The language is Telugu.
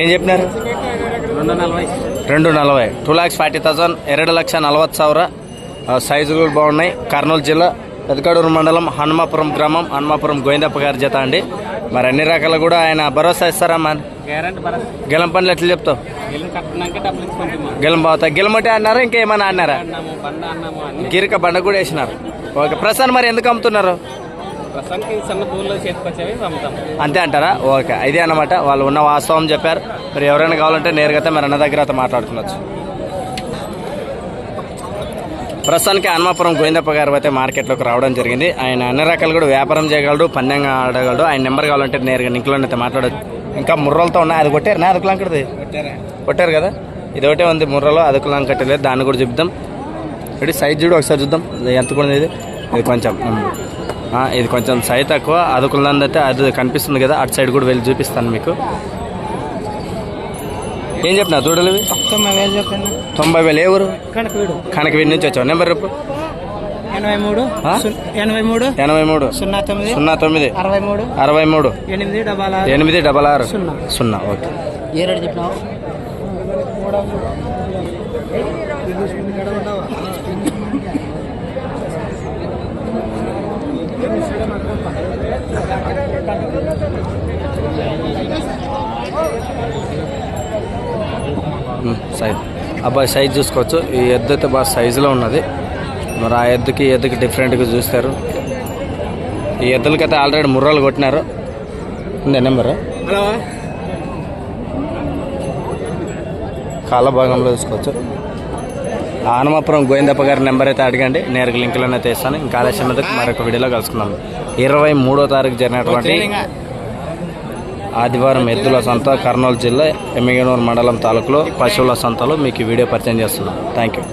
ఏం చెప్పినారు? రెండు నలభై. టూ ల్యాక్స్ ఫార్టీ థౌసండ్ ఎరడు లక్ష నలభైసా సైజు కూడా బాగున్నాయి. కర్నూలు జిల్లా పెద్దకడూరు మండలం హనుమాపురం గ్రామం హనుమాపురం గోవిందప్ప గారి జత అండి. మరి అన్ని రకాలు కూడా ఆయన భరోసా ఇస్తారా మరి? గెలం పనులు ఎట్లా చెప్తావు? గెలం బాగుతా గెలం అన్నారా? ఇంకేమన్నా అన్నారా? గిరిక బండ కూడా వేసినారు. ఓకే. ప్రసాద్ మరి ఎందుకు అమ్ముతున్నారు? సన్న అమ్ముతాం. అంతే అంటారా? ఓకే. ఇదే అన్నమాట. వాళ్ళు ఉన్న వాస్తవం చెప్పారు. మరి ఎవరైనా కావాలంటే నేరుగా అయితే మరి అన్న దగ్గర అయితే మాట్లాడుకోవచ్చు ప్రస్తుతానికి హనుమాపురం గోవిందప్ప గారు అయితే మార్కెట్లోకి రావడం జరిగింది. ఆయన అన్ని రకాలు కూడా వ్యాపారం చేయగలడు పందెంగా ఆడగలడు. ఆయన నెంబర్ కావాలంటే నేరుగా నింకులో అయితే మాట్లాడచ్చు. ఇంకా ముర్రలతో ఉన్నాయి. అది కొట్టారు. నా అదుకులంకడిది కొట్టారు? కదా? ఇది ఒకటే ఉంది. ముర్రలో అదుకులంకటి లేదు దాన్ని కూడా చూద్దాం ఇది సైజ్ చూడు ఒకసారి చూద్దాం. ఎంత కూడా ఇది ఇది కొంచెం ఇది కొంచెం సైజ్ తక్కువ. అదుకులంది అయితే అది కనిపిస్తుంది కదా అటు సైడ్ కూడా వెళ్ళి చూపిస్తాను మీకు. ఏం చెప్పినా దూడలు? తొంభై వేలు ఏ ఊరు? కనకవీడు. నుంచి వచ్చావు. నెంబర్ రేపు ఎనభై మూడు? సు- ఎనభై మూడు ఎనభై మూడు. సున్నా తొమ్మిది సున్నా తొమ్మిది. అరవై మూడు అరవై మూడు. ఎనిమిది డబల్ ఆరు ఎనిమిది డబల్ ఆరు. సున్నా. సున్నా ఓకే. ఏ రేటు చెప్పినావు? సైజ్. అబ్బాయి సైజ్ చూసుకోవచ్చు. ఈ ఎద్దు అయితే బాగా సైజులో ఉన్నది. మరి ఆ ఎద్దుకి ఎద్దుకి డిఫరెంట్గా చూస్తారు. ఈ ఎద్దులకైతే ఆల్రెడీ ముర్రలు కొట్టినారు. ఉందే నెంబరు కాళ్ళ భాగంలో చూసుకోవచ్చు. ఆ హనుమాపురం గోవిందప్ప గారి నెంబర్ అయితే అడగండి. నేరుగా లింకులను అయితే ఇస్తాను. ఇంకా ఆలస్యం మీద మరొక వీడియోలో కలుసుకుందాం. ఇరవై మూడో తారీఖు జరిగినటువంటి ఆదివారం ఎద్దుల సంత కర్నూలు జిల్లా ఎమ్మిగనూరు మండలం తాలూకులో పశువుల సంతలో మీకు వీడియో పరిచయం చేస్తున్నాను థ్యాంక్ యూ